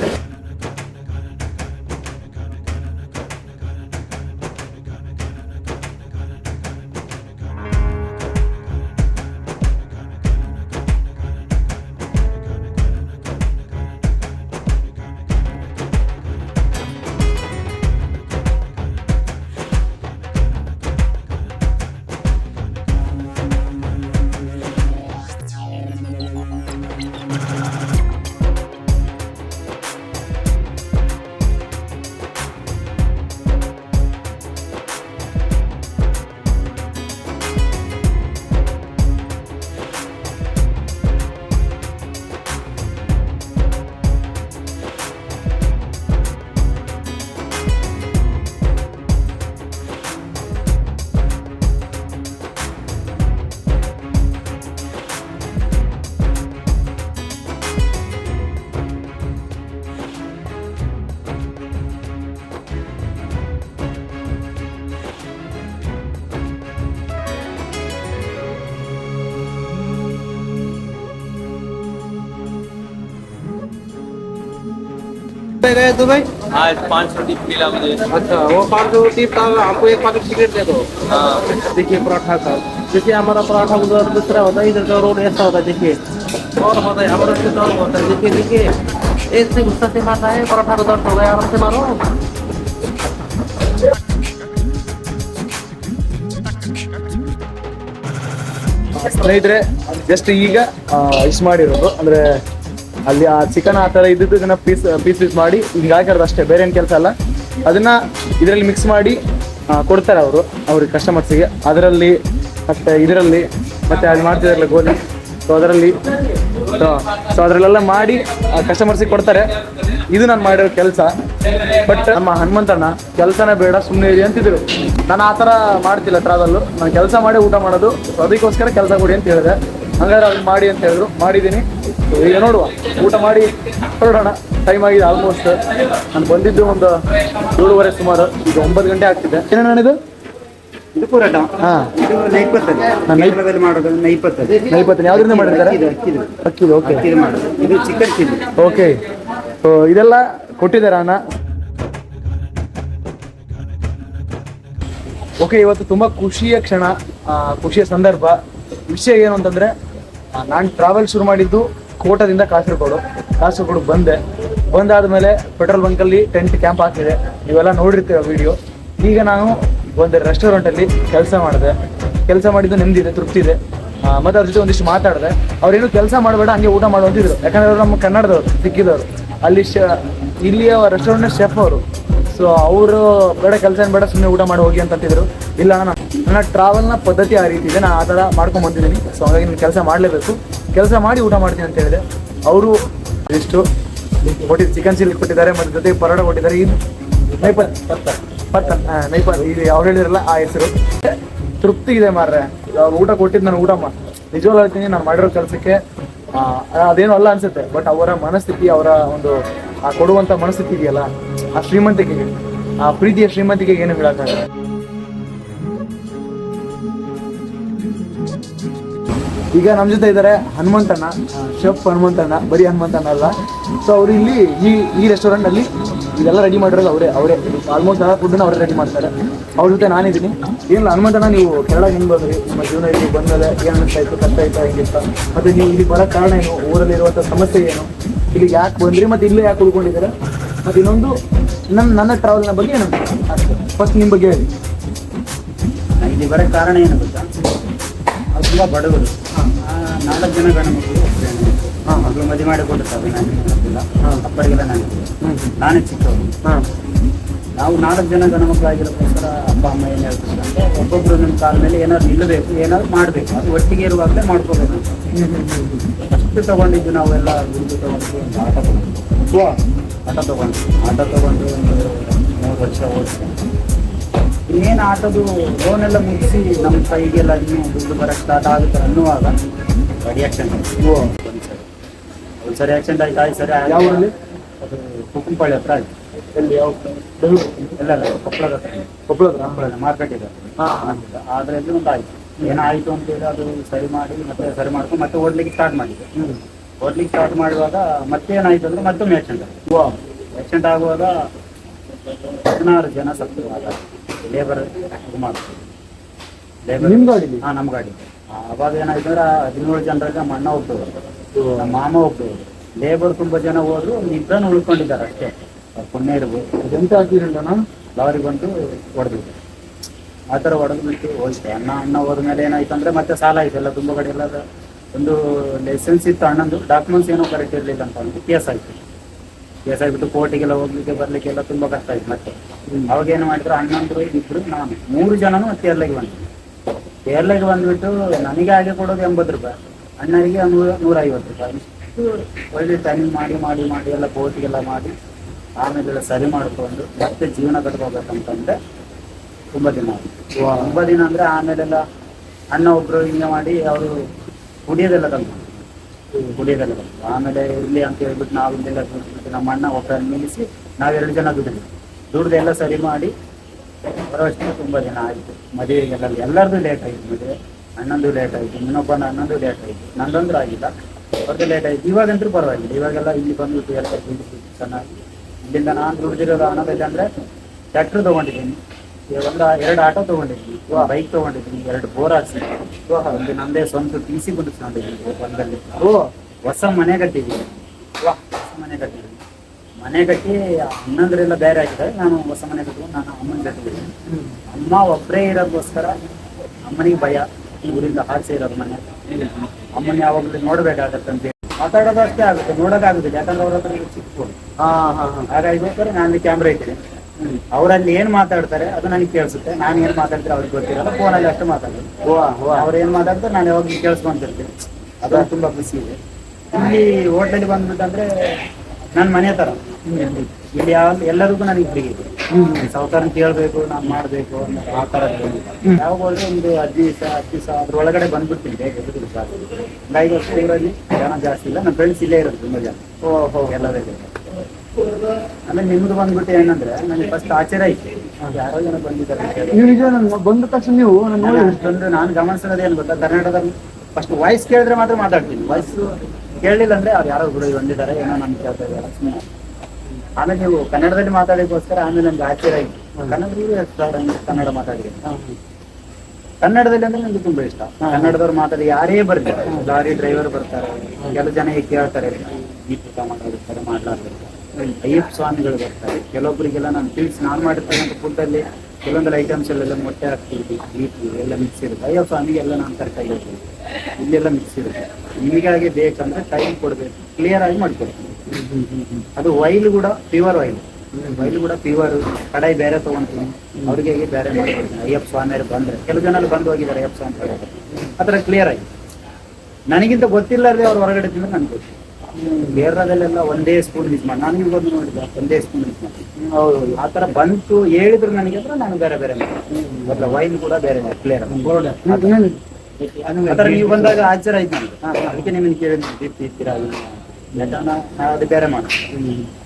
रुपए गए दुबई आज पाँच सौ टिप मिला मुझे अच्छा वो पाँच सौ टिप था आपको एक पैकेट सिगरेट दे दो हाँ देखिए पराठा का देखिए हमारा पराठा उधर दूसरा होता है इधर का रोड ऐसा होता है देखिए और होता है हमारा से और होता है देखिए देखिए एक से गुस्सा से मारता है पराठा को दर्द हो गया आराम से मारो ಸ್ನೇಹಿತರೆ ಜಸ್ಟ್ ಈಗ ಇಷ್ಟು ಮಾಡಿರೋದು ಅಂದ್ರೆ ಅಲ್ಲಿ ಆ ಚಿಕನ್ ಆ ಥರ ಇದ್ದಿದ್ದು ಇದನ್ನ ಪೀಸ್ ಪೀಸ್ ಪೀಸ್ ಮಾಡಿ ಹಿಂಗೆ ಹಾಕಿರೋದು ಅಷ್ಟೇ, ಬೇರೆ ಏನು ಕೆಲಸ ಅಲ್ಲ. ಅದನ್ನ ಇದರಲ್ಲಿ ಮಿಕ್ಸ್ ಮಾಡಿ ಕೊಡ್ತಾರೆ ಅವರು ಅವ್ರಿಗೆ ಕಸ್ಟಮರ್ಸಿಗೆ ಅದರಲ್ಲಿ ಮತ್ತೆ ಇದರಲ್ಲಿ, ಮತ್ತೆ ಅಲ್ಲಿ ಮಾಡ್ತಿದಾರಲ್ಲ ಗೋಲಿ. ಸೊ ಅದರಲ್ಲಿ ಸೊ ಅದರಲ್ಲೆಲ್ಲ ಮಾಡಿ ಕಸ್ಟಮರ್ಸಿಗೆ ಕೊಡ್ತಾರೆ. ಇದು ನಾನು ಮಾಡಿರೋ ಕೆಲಸ. ಬಟ್ ನಮ್ಮ ಹನುಮಂತಣ್ಣ ಕೆಲಸನೇ ಬೇಡ ಸುಮ್ಮನೆ ಇರಿ ಅಂತಿದ್ರು. ನಾನು ಆ ಥರ ಮಾಡ್ತಿಲ್ಲ ಟ್ರಾವೆಲ್ಲು ನಾನು ಕೆಲಸ ಮಾಡಿ ಊಟ ಮಾಡೋದು. ಸೊ ಅದಕ್ಕೋಸ್ಕರ ಕೆಲಸ ಕೊಡಿ ಅಂತ ಹೇಳಿದೆ. ಹಂಗಾದ್ರೆ ಅದನ್ನ ಮಾಡಿ ಅಂತ ಹೇಳಿದ್ರು. ಮಾಡಿದ್ದೀನಿ ಈಗ ನೋಡುವ. ಊಟ ಮಾಡಿ ಹೊರಡೋಣ. ಟೈಮ್ ಆಗಿದೆ ಆಲ್ಮೋಸ್ಟ್ ನಾನು ಬಂದಿದ್ದು ಒಂದು ಏಳುವರೆ ಸುಮಾರು. ಈಗ ಒಂಬತ್ತು ಗಂಟೆ ಆಗ್ತಿದೆ. ಏನೇನು ಇದು? ಇದು ಪರೋಟ. ಹಾ. ಇದು ನೈಪತ್ತಲ್ಲಿ. ನೈ- ಕೇರಳದಲ್ಲಿ ಮಾಡೋದು ನೈಪತ್ತಲ್ಲಿ. ನೈಪತ್ತಿನ ಯಾವ್ದ್ರಿಂದ ಮಾಡಿರ್ತಾರೆ? ಅಕ್ಕಿದು ಅಕ್ಕಿದು. ಅಕ್ಕಿದು ಓಕೆ ಅಕ್ಕಿದು ಮಾಡೋದು. ಇದು ಚಿಕನ್ ಚಿಲ್ಲಿ ಓಕೆ ಸೊ ಇದೆಲ್ಲ ಕೊಟ್ಟಿದ್ದಾರೆ ಅಣ್ಣ. ಓಕೆ ಇವತ್ತು ತುಂಬಾ ಖುಷಿಯ ಕ್ಷಣ ಆ, ಖುಷಿಯ ಸಂದರ್ಭ. ವಿಷಯ ಏನು ಅಂತಂದ್ರೆ ನಾನು ಟ್ರಾವೆಲ್ ಶುರು ಮಾಡಿದ್ದು ಕೋಟದಿಂದ ಕಾಸರಗೋಡು ಕಾಸರಗೋಡು ಬಂದೆ. ಬಂದಾದ ಮೇಲೆ ಪೆಟ್ರೋಲ್ ಬಂಕಲ್ಲಿ ಟೆಂಟ್ ಕ್ಯಾಂಪ್ ಹಾಕಿದೆ. ಇವೆಲ್ಲ ನೋಡಿರ್ತೇವೆ ವಿಡಿಯೋ. ಈಗ ನಾನು ಒಂದು ರೆಸ್ಟೋರೆಂಟಲ್ಲಿ ಕೆಲಸ ಮಾಡಿದೆ. ಕೆಲಸ ಮಾಡಿದ್ದು ನೆಮ್ಮದಿದೆ, ತೃಪ್ತಿ ಇದೆ. ಮತ್ತು ಅವ್ರ ಜೊತೆ ಒಂದಿಷ್ಟು ಮಾತಾಡಿದೆ. ಅವ್ರೇನು ಕೆಲಸ ಮಾಡಬೇಡ, ಹಂಗೆ ಊಟ ಮಾಡುವಂತಿದ್ರು ಯಾಕಂದ್ರೆ ಅವರು ನಮ್ಮ ಕನ್ನಡದವರು, ಸಿಕ್ಕಿದವರು. ಅಲ್ಲಿ ಶ, ಇಲ್ಲಿಯ ರೆಸ್ಟೋರೆಂಟ್ ಶೆಫ್ ಅವರು. ಸೊ ಅವರು ಬೇಡ, ಕೆಲಸ ಏನು ಬೇಡ ಸುಮ್ಮನೆ ಊಟ ಮಾಡಿ, ಹೋಗಿ ಅಂತ ಅಂತಿದ್ರು. ಇಲ್ಲ, ನಾನು ನನ್ನ ಟ್ರಾವೆಲ್ನ ಪದ್ಧತಿ ಆ ರೀತಿ ಇದೆ. ನಾನು ಆ ಥರ ಮಾಡ್ಕೊಂಡು ಬಂದಿದ್ದೀನಿ. ಸೊ ಹಾಗಾಗಿ ನಾನು ಕೆಲಸ ಮಾಡಲೇಬೇಕು. ಕೆಲಸ ಮಾಡಿ ಊಟ ಮಾಡ್ತೀನಿ ಅಂತ ಹೇಳಿದೆ. ಅವರು ಇಷ್ಟು ಕೊಟ್ಟಿದ್ದು ಚಿಕನ್ ಚಿಲ್ಲಿ ಕೊಟ್ಟಿದ್ದಾರೆ ಮತ್ತು ಜೊತೆಗೆ ಪರೋಟ ಕೊಟ್ಟಿದ್ದಾರೆ. ಇದು ನೈಪಲ್ ಪತ್ತ ನೈಪತ್ ಇದು ಅವ್ರು ಹೇಳಿರಲ್ಲ ಆ ಹೆಸರು. ತೃಪ್ತಿ ಇದೆ ಮಾರ್ರೆ. ಅವ್ರು ಊಟ ಕೊಟ್ಟಿದ್ದು ನಾನು ಊಟ ಮಾ, ನಿಜವಾಗ್ಲೂ ಹೇಳ್ತೀನಿ, ನಾನು ಮಾಡಿರೋ ಕೆಲಸಕ್ಕೆ ಅದೇನು ಅಲ್ಲ ಅನ್ಸುತ್ತೆ. ಬಟ್ ಅವರ ಮನಸ್ಥಿತಿ, ಅವರ ಒಂದು, ಆ ಕೊಡುವಂಥ ಮನಸ್ಥಿತಿ ಇದೆಯಲ್ಲ, ಆ ಶ್ರೀಮಂತಿಕೆಗೆ, ಆ ಪ್ರೀತಿಯ ಶ್ರೀಮಂತಿಕೆಗೆ ಏನು ಹೇಳಕ್ಕಾಗಲ್ಲ. ಈಗ ನಮ್ಮ ಜೊತೆ ಇದ್ದಾರೆ ಹನುಮಂತಣ್ಣ ಶೆಫ್ ಹನುಮಂತಣ್ಣ, ಬರೀ ಹನುಮಂತಣ್ಣ ಅಲ್ಲ. ಸೊ ಅವರು ಇಲ್ಲಿ ಈ ಈ ರೆಸ್ಟೋರೆಂಟ್ ಅಲ್ಲಿ ಇದೆಲ್ಲ ರೆಡಿ ಮಾಡಿರೋದು ಅವರೇ ಅವರೇ. ಆಲ್ಮೋಸ್ಟ್ ಎಲ್ಲ ಫುಡ್ನ ಅವರೇ ರೆಡಿ ಮಾಡ್ತಾರೆ. ಅವ್ರ ಜೊತೆ ನಾನಿದ್ದೀನಿ. ಏನಿಲ್ಲ ಹನುಮಂತಣ್ಣ, ನೀವು ಕೇರಳ ಹೆಂಗ್ ಬಂದ್ರಿ? ನಿಮ್ಮ ಜೀವನ ಇಲ್ಲಿ ಬಂದ್ಮೇಲೆ ಏನು ಅನಿಸ್ತಾ ಇತ್ತು, ಕಷ್ಟ ಆಯ್ತಾ ಹೆಂಗಿತ್ತ? ಮತ್ತು ನೀವು ಇಲ್ಲಿ ಬರೋ ಕಾರಣ ಏನು? ಊರಲ್ಲಿ ಇರುವಂಥ ಸಮಸ್ಯೆ ಏನು? ಇಲ್ಲಿ ಯಾಕೆ ಬಂದ್ರಿ ಮತ್ತೆ ಇಲ್ಲೇ ಯಾಕೆ ಉಳ್ಕೊಂಡಿದ್ದೀರಾ? ಮತ್ತು ಇನ್ನೊಂದು ನನ್ನ ನನ್ನ ಟ್ರಾವೆಲ್ನ ಬಗ್ಗೆ ಏನು ಫಸ್ಟ್ ನಿಮ್ಮ ಬಗ್ಗೆ ಹೇಳಿ. ಇಲ್ಲಿ ಬರೋ ಕಾರಣ ಏನು ಗೊತ್ತಾ? ತುಂಬ ಬಡವರು. ನಾಲ್ಕು ಜನ ಗಂಡು ಮಕ್ಕಳು ಹಾಂ. ಮಗಳು ಮದುವೆ ಮಾಡಿ ಕೊಟ್ಟಿರ್ತಾರೆ ನಾನು. ಅಪ್ಪರಿಗೆಲ್ಲ ನಾನು ನಾನೇ ಚಿಕ್ಕವರು ಹಾಂ. ನಾವು ನಾಲ್ಕು ಜನ ಗಂಡು ಮಕ್ಕಳು ಆಗಿರೋಕ್ಕೋಸ್ಕರ ಅಪ್ಪ ಅಮ್ಮ ಏನು ಹೇಳ್ತಾರೆ ಅಂದರೆ ಒಬ್ಬೊಬ್ಬರು ನಿಮ್ಮ ಕಾಲ ಮೇಲೆ ಏನಾದ್ರು ನಿಲ್ಲಬೇಕು ಏನಾದ್ರು ಮಾಡಬೇಕು. ಅದು ಒಟ್ಟಿಗೆ ಇರುವಾಗಲೇ ಮಾಡ್ಕೋಬೇಕು ಅಷ್ಟು ತಗೊಂಡಿದ್ದು ನಾವೆಲ್ಲ ದುಡ್ಡು ತಗೊಂಡು ಒಂದು ಆಟ ತಗೊಂಡು ಆಟ ತಗೊಂಡು. ಆಟ ತಗೊಂಡು ಒಂದು ಮೂರು ವರ್ಷ ಓಡಿಸಿ ಇನ್ನೇನು ಆಟದು ಲೋನೆಲ್ಲ ಮುಗಿಸಿ ನಮ್ಮ ಕೈಗೆಲ್ಲ ಇನ್ನೂ ದುಡ್ಡು ಬರೋಕ್ಕೆ ಸ್ಟಾರ್ಟ್ ಆಗುತ್ತೆ ಅನ್ನುವಾಗ ಗಾಡಿ ಆಕ್ಸಿಡೆಂಟ್ ಆಯ್ತು. ಒಂದ್ಸರಿ ಒಂದ್ಸರಿ ಆಕ್ಸಿಡೆಂಟ್ ಆಯ್ತು ಆಯ್ತು ಸರಿ. ಯಾವ ಊರಲ್ಲಿ? ಅದು ಕುಕ್ಕಂಪಳ್ಳಿ ಹತ್ರ ಆಯ್ತು. ಎಲ್ಲಿ ಯಾವ ಬೆಂಗಳೂರು. ಎಲ್ಲ ಇಲ್ಲ ಕೊಪ್ಪಳದ ಹತ್ರ. ಕೊಪ್ಪಳ ಹತ್ರ ಕೊಪ್ಪಳ ಮಾರ್ಕೆಟ್ ಇದೆ. ಹಾಂ. ಅಂತ ಒಂದು ಆಯ್ತು. ಏನಾಯ್ತು ಅಂತೇಳಿ ಅದು ಸರಿ ಮಾಡಿ ಮತ್ತೆ ಸರಿ ಮಾಡ್ಕೊಂಡು ಮತ್ತೆ ಓಡ್ಲಿಕ್ಕೆ ಸ್ಟಾರ್ಟ್ ಮಾಡಿದ್ದೆ ಹ್ಞೂ ಓಡ್ಲಿಕ್ಕೆ ಸ್ಟಾರ್ಟ್ ಮಾಡುವಾಗ ಮತ್ತೆ ಏನಾಯ್ತು ಅಂದ್ರೆ ಮತ್ತೊಮ್ಮೆ ಆಕ್ಸಿಡೆಂಟ್ ಆಯ್ತು ವಾ. ಆಕ್ಸಿಡೆಂಟ್ ಆಗುವಾಗ ಹದಿನಾರು ಜನ ಸತ್ತು ಲೇಬರ್ ಇದು ಮಾಡ್ತಾರೆ. ಲೇಬರ್ ನಿಮ್ ಗಾಡಿ ಹಾ ನಮ್ಮ ಗಾಡಿ ಅವಾಗ ಏನಾಯ್ತು ಅಂದ್ರೆ ಹದಿನೇಳು ಜನರಾಗ ಮಣ್ಣ ಅಣ್ಣ ಹೋಗ್ತವ್ರು ನಮ್ಮ ಮಾಮ ಒಬ್ಬರು ಲೇಬರ್ ತುಂಬಾ ಜನ ಹೋದ್ರು ಇಬ್ಬರನ್ನು ಉಳ್ಕೊಂಡಿದ್ದಾರೆ ಅಷ್ಟೇ. ಪುಣ್ಯ ಇರ್ಬೋದು. ಅದೆಂತ ಆಕ್ಸಿಡೆಂಟನ ಲಾರಿ ಬಂದು ಹೊಡೆದು ಆ ಥರ ಹೊಡೆದ್ಬಿಟ್ಟು ಹೋಯ್ತು. ಅಣ್ಣ ಅಣ್ಣ ಹೋದ್ಮೇಲೆ ಏನಾಯ್ತು ಅಂದ್ರೆ ಮತ್ತೆ ಸಾಲ ಆಯ್ತು. ಎಲ್ಲ ತುಂಬಾ ಕಡೆ ಎಲ್ಲ ಒಂದು ಲೈಸೆನ್ಸ್ ಇತ್ತು ಅಣ್ಣಂದು. ಡಾಕ್ಯುಮೆಂಟ್ಸ್ ಏನೋ ಕರೆಕ್ಟ್ ಇರಲಿಲ್ಲ ಅಂತ ಒಂದು ಕೇಸ್ ಆಯ್ತು. ಕೇಸ್ ಆಗಿಬಿಟ್ಟು ಕೋರ್ಟಿಗೆಲ್ಲ ಹೋಗ್ಲಿಕ್ಕೆ ಬರ್ಲಿಕ್ಕೆಲ್ಲ ತುಂಬಾ ಕಷ್ಟ ಆಯ್ತು ಮತ್ತೆ. ಅವಾಗ ಏನು ಮಾಡಿದ್ರು ಅಣ್ಣಂದ್ರು ಇಬ್ರು ನಾನು. ಮೂರು ಜನನು ಕೇರಳಗೆ ಬಂದ್ವಿ. ಕೇರಳಗೆ ಬಂದ್ಬಿಟ್ಟು ನನಗೆ ಹಾಗೆ ಕೊಡೋದು ಎಂಬತ್ತು ರೂಪಾಯಿ. ಅಣ್ಣರಿಗೆ ನೂರ ನೂರ ಐವತ್ತು ರೂಪಾಯಿ. ಒಳ್ಳೆ ಟೈಮಿಂಗ್ ಮಾಡಿ ಮಾಡಿ ಮಾಡಿ ಎಲ್ಲ ಕೋಟಿಗೆಲ್ಲ ಮಾಡಿ ಆಮೇಲೆ ಸರಿ ಮಾಡಿಕೊಂಡು ಮತ್ತೆ ಜೀವನ ಕಟ್ಕೋಬೇಕಂತಂದ್ರೆ ತುಂಬ ದಿನ. ತುಂಬಾ ದಿನ ಅಂದ್ರೆ ಆಮೇಲೆಲ್ಲ ಅಣ್ಣ ಒಬ್ರು ಹಿಂಗೆ ಮಾಡಿ ಅವರು ಕುಡಿಯೋದೆಲ್ಲ ಕಲ್ತು ಕುಡಿಯೋದೆಲ್ಲ ಕಲ್ತು ಆಮೇಲೆ ಇಲ್ಲಿ ಅಂತ ಹೇಳ್ಬಿಟ್ಟು ನಾವು ದುಡ್ಬಿಟ್ಟು ನಮ್ಮ ಅಣ್ಣ ಒಬ್ಬರನ್ನು ನಿಲ್ಲಿಸಿ ನಾವೆರಡು ಜನ ದುಡಿದ್ವಿ. ದುಡ್ದೆಲ್ಲ ಸರಿ ಮಾಡಿ ಬರೋಷ್ಟು ತುಂಬಾ ದಿನ ಆಯ್ತು. ಮದುವೆಗೆಲ್ಲ ಎಲ್ಲರದು ಲೇಟ್ ಆಯ್ತು ಮದುವೆ. ಅಣ್ಣಂದು ಲೇಟ್ ಆಯ್ತು. ಇನ್ನೊಬ್ಬನ ಅಣ್ಣಂದು ಲೇಟ್ ಆಯ್ತು. ನಂದಂದ್ರೂ ಆಗಿಲ್ಲ. ಅವ್ರದ್ದು ಲೇಟ್ ಆಯ್ತು. ಇವಾಗಂತೂ ಪರವಾಗಿಲ್ಲ. ಇವಾಗೆಲ್ಲ ಇಲ್ಲಿ ಬಂದ್ಬಿಟ್ಟು ಎಲ್ಲ ದುಡ್ಡು ಚೆನ್ನಾಗಿ. ಇಲ್ಲಿಂದ ನಾನು ದುಡಿದಿರೋದು ಹಣದಲ್ಲಿ ಅಂದ್ರೆ ಟ್ರ್ಯಾಕ್ಟರ್ ತಗೊಂಡಿದ್ದೀನಿ. ಒಂದು ಎರಡು ಆಟೋ ತಗೊಂಡಿದ್ದೀನಿ. ಬೈಕ್ ತಗೊಂಡಿದ್ದೀನಿ. ಎರಡು ಬೋರ್ ಹಾಕ್ಸಿದ್ದೀನಿ. ಒಂದು ನಂದೇ ಸ್ವಂತ ಟಿ ಸಿ ಬಿಡಿಸ್ಕೊಂಡಿದ್ದೀನಿ ಒಂದಲ್ಲಿ ಓ ಹೊಸ ಮನೆ ಕಟ್ಟಿದ್ದೀನಿ. ಹೊಸ ಮನೆ ಕಟ್ಟಿದ್ದೀನಿ. ಮನೆ ಕಟ್ಟಿ ಅಣ್ಣಂದ್ರೆಲ್ಲ ಬೇರೆ ಆಗಿದ್ದಾರೆ. ನಾನು ಹೊಸ ಮನೆ ಕಟ್ಟಿಕೊಂಡು ನಾನು ಅಮ್ಮನ ಕಟ್ಟಿದ್ದೀನಿ ಅಮ್ಮ ಒಬ್ಬರೇ ಇರೋದಕ್ಕೋಸ್ಕರ ಅಮ್ಮನಿಗೆ ಭಯ. ಊರಿಂದ ಆಚೆ ಇರೋದು ಮನೆ. ಅಮ್ಮನ ಯಾವಾಗಲೂ ನೋಡ್ಬೇಕಾಗತ್ತೆ ಅಂತ ಮಾತಾಡೋದು ಅಷ್ಟೇ ಆಗುತ್ತೆ. ನೋಡೋಕ್ಕಾಗುದಿಲ್ಲ. ಯಾಕಂದ್ರೆ ಅವ್ರ ಹತ್ರ ಈಗ ಚಿಕ್ಕ ಫೋನ್ ಹಾಗಾಗಿ ನಾನು ಕ್ಯಾಮ್ರಾ ಇದ್ದೇನೆ ಅವರಲ್ಲಿ ಏನ್ ಮಾತಾಡ್ತಾರೆ ಅದು ನನಗೆ ಕೇಳಿಸುತ್ತೆ. ನಾನು ಏನ್ ಮಾತಾಡ್ತಾರೆ ಅವ್ರಿಗೆ ಗೊತ್ತಿರಲ್ಲ. ಅಲ್ಲಿ ಅಷ್ಟೇ ಮಾತಾಡ್ತೀನಿ. ಅವ್ರು ಏನ್ ಮಾತಾಡ್ತಾರೆ ನಾನು ಯಾವಾಗ ಕೇಳಿಸ್ಕೊಂತಿರ್ತೀನಿ. ಅದು ತುಂಬಾ ಖುಷಿ ಇದೆ. ಇಲ್ಲಿ ಹೋಟ್ಲಲ್ಲಿ ಬಂದ್ಬಿಟ್ಟಂದ್ರೆ ನನ್ನ ಮನೆ ತರ ಇಲ್ಲಿ ಯಾವ ಎಲ್ಲರಿಗೂ ನನಗೆ ಫ್ರೀ ಇದೆ ಕೇಳಬೇಕು ಕೇಳ್ಬೇಕು ನಾನು ಮಾಡ್ಬೇಕು ಅಂತ ಆ ತರ ಯಾವಾಗ ಹೋದ್ರೆ ಒಂದು ಹದಿನೈದು ದಿವಸ ಹತ್ತು ದಿವಸ ಅದ್ರೊಳಗಡೆ ಬಂದ್ಬಿಡ್ತೀನಿ ಬೇಗ ಎದ್ದು ಐದು ವರ್ಷ ಊರಲ್ಲಿ ಜನ ಜಾಸ್ತಿ ಇಲ್ಲ. ನನ್ನ ಫ್ರೆಂಡ್ಸ್ ಇಲ್ಲೇ ಇರೋದು ತುಂಬ ಜನ. ಓಹೋ ಎಲ್ಲರಲ್ಲಿ ಆಮೇಲೆ ನಿಮ್ದು ಬಂದ್ಬಿಟ್ಟು ಏನಂದ್ರೆ ನನಗೆ ಫಸ್ಟ್ ಆಶ್ಚರ್ಯ ಆಯ್ತು. ಯಾರೋ ಜನ ಬಂದಿದ್ದಾರೆ ಬಂದ ತಕ್ಷಣ ನೀವು ನಾನು ಗಮನಿಸಿರೋದೇನು ಏನು ಗೊತ್ತಾ? ಕರ್ನಾಟಕದಲ್ಲಿ ಫಸ್ಟ್ ವಾಯ್ಸ್ ಕೇಳಿದ್ರೆ ಮಾತ್ರ ಮಾತಾಡ್ತೀನಿ. ವಾಯ್ಸ್ ಕೇಳಲಿಲ್ಲ ಅಂದ್ರೆ ಅವ್ರು ಯಾರೋ ಗುರು ಬಂದಿದ್ದಾರೆ ಏನೋ ನಾನು ಕೇಳ್ತಾ ಇದ್ದಾರೆ ಆಮೇಲೆ ನೀವು ಕನ್ನಡದಲ್ಲಿ ಮಾತಾಡಿಕೋಸ್ಕರ ಆಮೇಲೆ ನಮ್ಗೆ ಆಶ್ಚರ್ಯ ಆಯ್ತು. ಕನ್ನಡದಲ್ಲಿ ಕನ್ನಡ ಮಾತಾಡಿದೆ ಕನ್ನಡದಲ್ಲಿ ಅಂದ್ರೆ ನನಗೆ ತುಂಬಾ ಇಷ್ಟ. ಕನ್ನಡದವ್ರು ಮಾತಾಡಿ ಯಾರೇ ಬರ್ತಾರೆ ಲಾರಿ ಡ್ರೈವರ್ ಬರ್ತಾರೆ ಕೆಲವು ಜನ ಈಗ ಕೇಳ್ತಾರೆ ಮಾತಾಡಿರ್ತಾರೆ ಮಾತಾಡ್ತಾರೆ ಅಯ್ಯಪ್ಪ ಸ್ವಾಮಿಗಳು ಬರ್ತಾರೆ. ಕೆಲವೊಬ್ಬರಿಗೆಲ್ಲ ನಾನು ತಿಳಿಸಿ ನಾನು ಮಾಡಿರ್ತಕ್ಕಂಥ ಫುಡ್ ಅಲ್ಲಿ ಕೆಲವೊಂದು ಐಟಮ್ಸ್ ಎಲ್ಲ ಮೊಟ್ಟೆ ಹಾಕ್ತಿವಿ ಬೀಟ್ ಎಲ್ಲ ಮಿಕ್ಸ್ ಇರುತ್ತೆ. ಅಯ್ಯೋ ಸ್ವಾಮಿಗೆ ಎಲ್ಲ ನಾನು ತರಕಾರಿ ಹೇಳ್ತೀನಿ ಇಲ್ಲೆಲ್ಲ ಮಿಕ್ಸ್ ಇರುತ್ತೆ. ನಿಮಗಾಗಿ ಬೇಕಂದ್ರೆ ಟೈಮ್ ಕೊಡ್ಬೇಕು. ಕ್ಲಿಯರ್ ಆಗಿ ಮಾಡ್ಕೊಡ್ತೀನಿ. ಅದು ವೈಲ್ ಕೂಡ ಪ್ಯೂರ್ ವೈಲ್ ವೈಲ್ ಕೂಡ ಪ್ಯೂರ್ ಕಡಾಯಿ ಬೇರೆ ತಗೊಂತೀನಿ. ಅವ್ರಿಗೆ ಬೇರೆ ಮಾಡ್ಕೊಡ್ತೀನಿ. ಅಯ್ಯಪ್ಪ ಸ್ವಾಮಿಯರು ಬಂದ್ರೆ. ಕೆಲವು ಜನ ಬಂದು ಹೋಗಿದ್ದಾರೆ, ಅಯ್ಯಪ್ಪ ಸ್ವಾಮಿ ಆ ಥರ ಕ್ಲಿಯರ್ ಆಗಿ. ನನಗಿಂತ ಗೊತ್ತಿಲ್ಲದೆ ಅವ್ರು ಹೊರಗಡೆ ತಿಂದ್ರೆ ನನ್ಗೆ ಗೊತ್ತು ಕೇರಳದಲ್ಲೆಲ್ಲ ಒಂದೇ ಸ್ಪೂನ್ ಯೂಸ್ ಮಾಡಿ. ನಾನು ಇವಾಗ ನೋಡಿದ್ರೆ ಒಂದೇ ಸ್ಪೂನ್ ಯೂಸ್ ಮಾಡಿ. ಹೌದು. ಆ ತರ ಬಂತು ಹೇಳಿದ್ರು ನನಗೆ ಅಂದ್ರೆ ನಾನು ಬೇರೆ ಬೇರೆ ಮೊದಲ ವೈನ್ ಕೂಡ ಬೇರೆ ಕ್ಲಿಯರ್ ಆತರ ನೀವು ಬಂದಾಗ ಆಶ್ಚರ್ಯ ಆಯ್ತು ಅದಕ್ಕೆ ನಿಮ್ಗೆ ಕೇಳಿದ್ವಿ ದೀಪ್ತಿ ಇರ್ತೀರಾ ಅದು ಬೇರೆ ಮಾಡಿ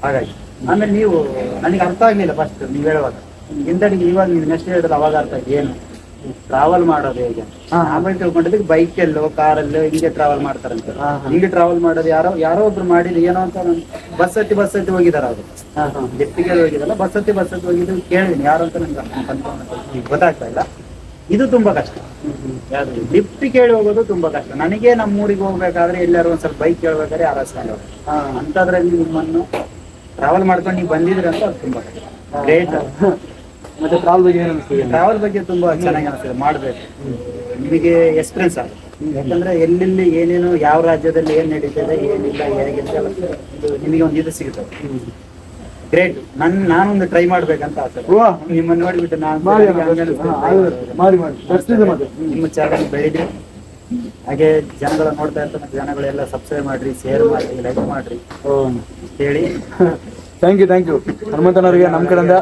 ಹಾಗಾಗಿ. ಆಮೇಲೆ ನೀವು ನನಗೆ ಅರ್ಥ ಆಗ್ಲಿಲ್ಲ ಫಸ್ಟ್ ನೀವು ಹೇಳುವಾಗ. ಹಿಂದಡಿಗೆ ಇವಾಗ ನೀವು ನೆಕ್ಸ್ಟ್ ಹೇಳಿದ್ರೆ ಅವಾಗ ಅರ್ಥ ಏನು? ಟ್ರಾವೆಲ್ ಮಾಡೋದು ಹೇಗೆ? ಆಮೇಲೆ ತಿಳ್ಕೊಂಡಿದ್ದಕ್ಕೆ ಬೈಕ್ ಅಲ್ಲೋ ಕಾರಲ್ಲೋ ಹಿಂಗೆ ಟ್ರಾವೆಲ್ ಮಾಡ್ತಾರಂತೆ. ಹಿಂಗೆ ಟ್ರಾವೆಲ್ ಮಾಡೋದು ಯಾರೋ ಯಾರೋ ಒಬ್ರು ಮಾಡಿದ್ರು ಏನೋ ಅಂತ ಬಸ್ ಹತ್ತಿ ಬಸ್ ಹತ್ತಿ ಹೋಗಿದಾರ ಅವರು. ಲಿಫ್ಟಿಗೆ ಹೋಗಿದಲ್ಲ ಬಸ್ ಹತ್ತಿ ಬಸ್ ಹತ್ತಿ ಹೋಗಿದ್ದು ಕೇಳಿದೀನಿ ಯಾರು ಅಂತ ನಂಗೆ ಗೊತ್ತಾಗ್ತಾ ಇಲ್ಲ. ಇದು ತುಂಬಾ ಕಷ್ಟ. ಲಿಫ್ಟ್ ಕೇಳಿ ಹೋಗೋದು ತುಂಬಾ ಕಷ್ಟ. ನನಗೆ ನಮ್ಮ ಊರಿಗೆ ಹೋಗ್ಬೇಕಾದ್ರೆ ಎಲ್ಲಾರು ಒಂದ್ ಸ್ವಲ್ಪ ಬೈಕ್ ಕೇಳ್ಬೇಕಾದ್ರೆ ಆರಿಸ್ಕೊಂಡು ಅಂತದ್ರಲ್ಲಿ ನಿಮ್ಮನ್ನು ಟ್ರಾವೆಲ್ ಮಾಡ್ಕೊಂಡು ನೀವು ಬಂದಿದ್ರಿ ಅಂತ ಅದು ತುಂಬಾ ಗ್ರೇಟ್ ಮತ್ತೆ ಟ್ರಾವೆಲ್ ಬಗ್ಗೆ ಏನು ಅನಿಸ್ತಿದೆ ಟ್ರಾವೆಲ್ ಬಗ್ಗೆ ತುಂಬಾ ಚೆನ್ನಾಗಿ ಅನಿಸ್ತದೆ ಮಾಡ್ಬೇಕು. ನಿಮಗೆ ಎಕ್ಸ್ಪೀರಿಯನ್ಸ್ ಆಗುತ್ತೆ. ಯಾಕಂದ್ರೆ ಎಲ್ಲೆಲ್ಲಿ ಏನೇನು ಯಾವ ರಾಜ್ಯದಲ್ಲಿ ಏನ್ ನಡೀತದೆ ಏನಿಲ್ಲ ಹೇಗಿಲ್ಲ ಇದು ನಿಮಗೆ ಒಂದು ಇದು ಸಿಗುತ್ತೆ. ಗ್ರೇಟ್ ನನ್ ನಾನೊಂದು ಟ್ರೈ ಮಾಡ್ಬೇಕಂತ ಆಸೆ. ನಿಮ್ಮನ್ನು ನೋಡಿಬಿಟ್ಟು ನಾನು ನಿಮ್ಮ ಚಾನಲ್ ಬೆಳಿಗ್ಗೆ ಹಾಗೆ ಜನಗಳ ನೋಡ್ತಾ ಇರ್ತಾರೆ ಜನಗಳೆಲ್ಲ ಸಬ್ಸ್ಕ್ರೈಬ್ ಮಾಡ್ರಿ ಶೇರ್ ಮಾಡ್ರಿ ಲೈಕ್ ಮಾಡ್ರಿ ಹೇಳಿ. ಥ್ಯಾಂಕ್ ಯು ಥ್ಯಾಂಕ್ ಯು ಹನುಮಂತನವರಿಗೆ ನಮ್ಮ ಕಡೆಯಿಂದ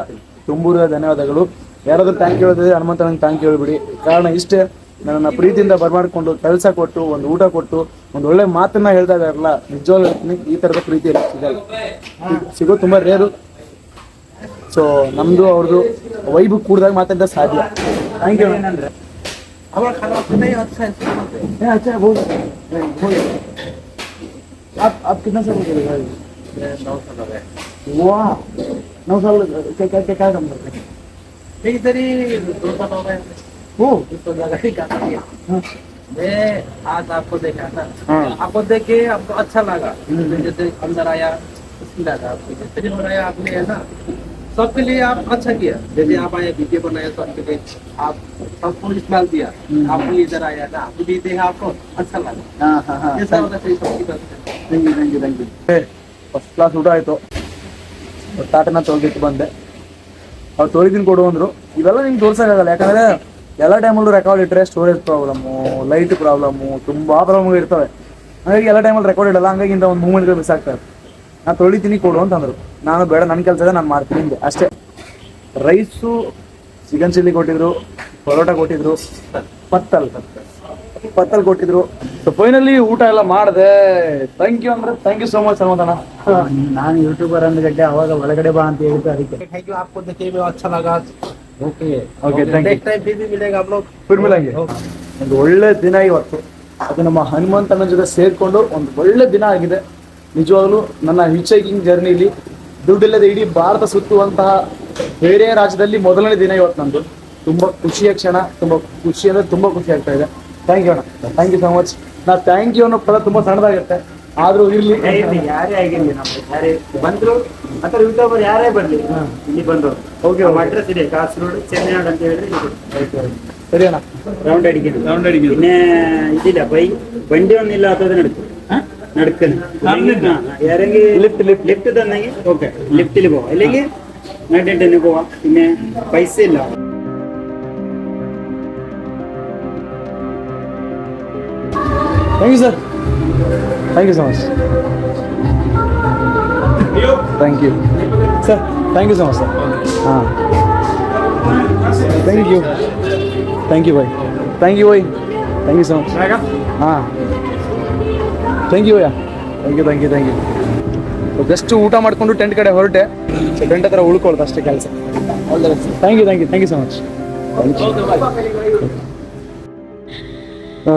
ತುಂಬೂರ ಧನ್ಯವಾದಗಳು ಯಾರಾದ್ರೂ ಥ್ಯಾಂಕ್ ಹೇಳಿದ್ರೆ ಹನುಮಂತನಿಗೆ ಥ್ಯಾಂಕ್ ಹೇಳ್ಬಿಡಿ ಕಾರಣ ಇಷ್ಟೇ ನನ್ನ ಪ್ರೀತಿಯಿಂದ ಬರ್ಮಾಡ್ಕೊಂಡು ಕೆಲಸ ಕೊಟ್ಟು ಒಂದು ಊಟ ಕೊಟ್ಟು ಒಂದು ಒಳ್ಳೆ ಮಾತನ್ನ ಹೇಳ್ತಾ ಇದಾರಲ್ಲ ನಿಜವಾಗ್ಲೂ ಹೇಳ್ತೀನಿ, ಈ ತರದ ಪ್ರೀತಿ ಎಲ್ಲ ಸಿಗಲ್ಲ ಸಿಗೋದು ತುಂಬಾ ರೇರು ಸೊ ನಮ್ದು ಅವ್ರದ್ದು ವೈಬು ಕೂಡಿದಾಗ ಮಾತಾಡಿದ ಸಾಧ್ಯ ಥ್ಯಾಂಕ್ ಯು ಏನಂದ್ರೆ हमारा खाना आपको नहीं अच्छा है इसको बोलते हैं। अच्छा बहुत बहुत आप आप कितना साल आपको देख के आपको अच्छा लगा। जैसे अंदर आया आपने है ना सबके लिए आप अच्छा किया। जैसे आप आए वीडियो बनाया तो सबके लिए आप सबको इस्तेमाल दिया। आप भी इधर आया ना आप भी देखा आपको अच्छा लगा। हाँ हाँ हाँ। Thank you thank you thank you first class उठा है तो। ತಾಟನ ತೊಳೆದಿಟ್ಟು ಬಂದೆ. ಅವ್ರು ತೊಳಿದಿನ ಕೊಡು ಅಂದರು. ಇವೆಲ್ಲ ನಿಮ್ಗೆ ತೋರ್ಸೋಕ್ಕಾಗಲ್ಲ. ಯಾಕಂದರೆ ಎಲ್ಲ ಟೈಮಲ್ಲೂ ರೆಕಾರ್ಡ್ ಇಟ್ಟರೆ ಸ್ಟೋರೇಜ್ ಪ್ರಾಬ್ಲಮ್ಮು ಲೈಟ್ ಪ್ರಾಬ್ಲಮ್ಮು ತುಂಬ ಪ್ರಾಬ್ಲಮ್ಗಳು ಇರ್ತವೆ. ಹಾಗಾಗಿ ಎಲ್ಲ ಟೈಮಲ್ಲಿ ರೆಕಾರ್ಡ್ ಇಡಲ್ಲ. ಹಂಗಾಗಿ ಇಂಥ ಒಂದು ಮೂಮೆಂಟ್ಗಳು ಮಿಸ್ ಆಗ್ತಾರೆ ನಾನು ತೊಳಿತೀನಿ ಕೊಡು ಅಂತಂದರು. ನಾನು ಬೇಡ ನನ್ನ ಕೆಲಸ ಇದೆ, ನಾನು ಮಾಡ್ತೀನಿ ಹಿಂದೆ ಅಷ್ಟೇ. ರೈಸು ಚಿಕನ್ ಚಿಲ್ಲಿ ಕೊಟ್ಟಿದ್ರು, ಪರೋಟ ಕೊಟ್ಟಿದ್ರು. ಪತ್ತಲ್ ಪತ್ತಲ್ ಕೊಟ್ಟಿದ್ರು ಸೊ ಫೈನಲಿ ಊಟ ಎಲ್ಲ ಮಾಡಿದೆ ಥ್ಯಾಂಕ್ ಯು ಅಂದ್ರೆ thank you so much Hanumanthanna ನಾನು ಯೂಟ್ಯೂಬರ್ ಅಂದ್ಗಡ್ಡೆ ಅವಾಗ ಒಳಗಡೆ ಬಾ ಅಂತ ಹೇಳಿದ್ದು ಅದಕ್ಕೆ थैंक यू आपको देखने में अच्छा लगा okay Okay, thank you. Next time फिर भी मिलेगा हम लोग ಫಿರ್ ಮಿಲಂಗೆ ಒಂದು ಒಳ್ಳೆ ದಿನ ಇವತ್ತು ಅದು ನಮ್ಮ ಹನುಮಂತನ ಜೊತೆ ಸೇರ್ಕೊಂಡು ಒಂದು ಒಳ್ಳೆ ದಿನ ಆಗಿದೆ ನಿಜವಾಗ್ಲೂ ನನ್ನ ಹಿಚ್ ಹೈಕಿಂಗ್ ಜರ್ನಿಲಿ ದುಡ್ಡಿಲ್ಲದೆ ಇಡೀ ಭಾರತ ಸುತ್ತುವಂತಹ ಬೇರೆ ರಾಜ್ಯದಲ್ಲಿ ಮೊದಲನೇ ದಿನ ಇವತ್ತು ನಂದು ತುಂಬಾ ಖುಷಿಯ ಕ್ಷಣ ತುಂಬಾ ಖುಷಿ ಅಂದ್ರೆ ತುಂಬಾ ಖುಷಿ ಆಗ್ತಾ ಇದೆ ಥ್ಯಾಂಕ್ ಯು ಅಣ್ಣ. ಥ್ಯಾಂಕ್ ಯು ಸೋ ಮಚ್ ನಾ ಥ್ಯಾಂಕ್ ಯು ಅನ್ನೋ ಪದ ತುಂಬಾ ಸಣ್ಣದಾಗಿರುತ್ತೆ ಆದ್ರೂ ಇರ್ಲಿ ಯಾರೇ ಆಗಿರ್ಲಿ ನಮ್ಮ ಯಾರೇ ಬಂದ್ರು ಅಥವಾ ಯೂಟ್ಯೂಬರ್ ಯಾರೇ ಬರ್ಲಿ ಇಲ್ಲಿ ಬಂದ್ರು ಓಕೆ ನಮ್ಮ ಅಡ್ರೆಸ್ ಇದೆ ಕಾಸರಗೋಡು ಚೆನ್ನೈನಾಡು ಅಂತ ಹೇಳಿದ್ರೆ ಸರಿ ಅಣ್ಣ. ರೌಂಡ್ ಅಡಿಗೆ ರೌಂಡ್ ಅಡಿಗೆ ಇನ್ನೇ ಇದಿಲ್ಲ ಬೈ ಬಂಡಿ ಒಂದಿಲ್ಲ ಅಥವಾ ನಡುತ್ತೆ ನಡ್ಕನ್ ಯಾರಂಗೆ? ಲಿಫ್ಟ್ ಲಿಫ್ಟ್ ಲಿಫ್ಟ್ ತಂದಂಗೆ? ಓಕೆ ಲಿಫ್ಟ್ ಇಲ್ಲಿ ಹೋಗ ಇಲ್ಲಿಗೆ ನಡ್ಡೆಡ್ಡನಿಗೆ ಹೋಗ ಇನ್ನೇ ಪೈಸೆ ಇಲ್ಲ. Thank you sir thank you so much thank you sir thank you so much sir ಹಾಂ thank you thank you bye thank you bye thank you so much ಹಾಂ thank you yeah thank you thank you thank you just ಊಟ ಮಾಡಿಕೊಂಡು tent ಕಡೆ ಹೊರಟೆ. So tent ಹತ್ರ ಉಳ್ಕೊಳ್ದು ಅಷ್ಟೇ ಕೆಲಸ. Thank you thank you thank you so much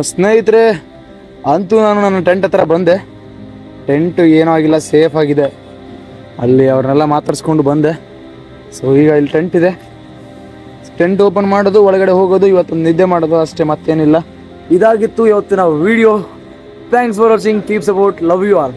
ಸ್ನೇಹಿತರೆ ಅಂತೂ ನಾನು ನನ್ನ ಟೆಂಟ್ ಹತ್ರ ಬಂದೆ. ಟೆಂಟ್ ಏನೂ ಆಗಿಲ್ಲ ಸೇಫ್ ಆಗಿದೆ. ಅಲ್ಲಿ ಅವ್ರನ್ನೆಲ್ಲ ಮಾತಾಡಿಸ್ಕೊಂಡು ಬಂದೆ. ಸೊ ಈಗ ಇಲ್ಲಿ ಟೆಂಟ್ ಇದೆ. ಟೆಂಟ್ ಓಪನ್ ಮಾಡೋದು, ಒಳಗಡೆ ಹೋಗೋದು, ಇವತ್ತು ನಿದ್ದೆ ಮಾಡೋದು ಅಷ್ಟೇ, ಮತ್ತೇನಿಲ್ಲ. ಇದಾಗಿತ್ತು ಇವತ್ತಿನ video. Thanks for watching keep support love you all